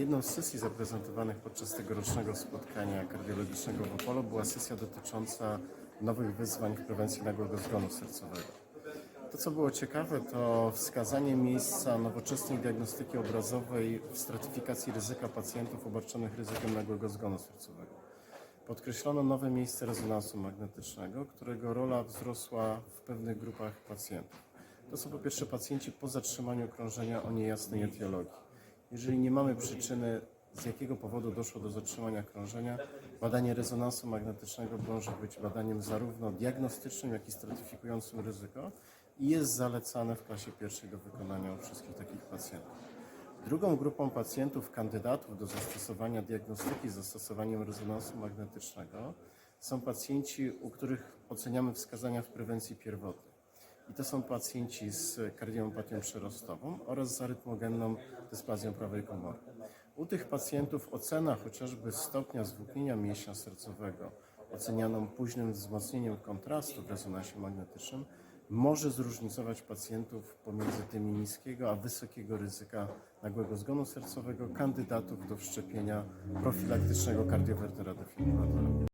Jedną z sesji zaprezentowanych podczas tegorocznego spotkania kardiologicznego w Opolu była sesja dotycząca nowych wyzwań w prewencji nagłego zgonu sercowego. To, co było ciekawe, to wskazanie miejsca nowoczesnej diagnostyki obrazowej w stratyfikacji ryzyka pacjentów obarczonych ryzykiem nagłego zgonu sercowego. Podkreślono nowe miejsce rezonansu magnetycznego, którego rola wzrosła w pewnych grupach pacjentów. To są po pierwsze pacjenci po zatrzymaniu krążenia o niejasnej etiologii. Jeżeli nie mamy przyczyny, z jakiego powodu doszło do zatrzymania krążenia, badanie rezonansu magnetycznego może być badaniem zarówno diagnostycznym, jak i stratyfikującym ryzyko i jest zalecane w klasie pierwszej do wykonania u wszystkich takich pacjentów. Drugą grupą pacjentów, kandydatów do zastosowania diagnostyki z zastosowaniem rezonansu magnetycznego są pacjenci, u których oceniamy wskazania w prewencji pierwotnej. I to są pacjenci z kardiomopatią przyrostową oraz z arytmogenną dysplazją prawej komory. U tych pacjentów ocena chociażby stopnia zwłóknienia mięśnia sercowego, ocenianą późnym wzmocnieniem kontrastu w rezonansie magnetycznym, może zróżnicować pacjentów pomiędzy tymi niskiego a wysokiego ryzyka nagłego zgonu sercowego, kandydatów do wszczepienia profilaktycznego kardiowertera defibrylatora.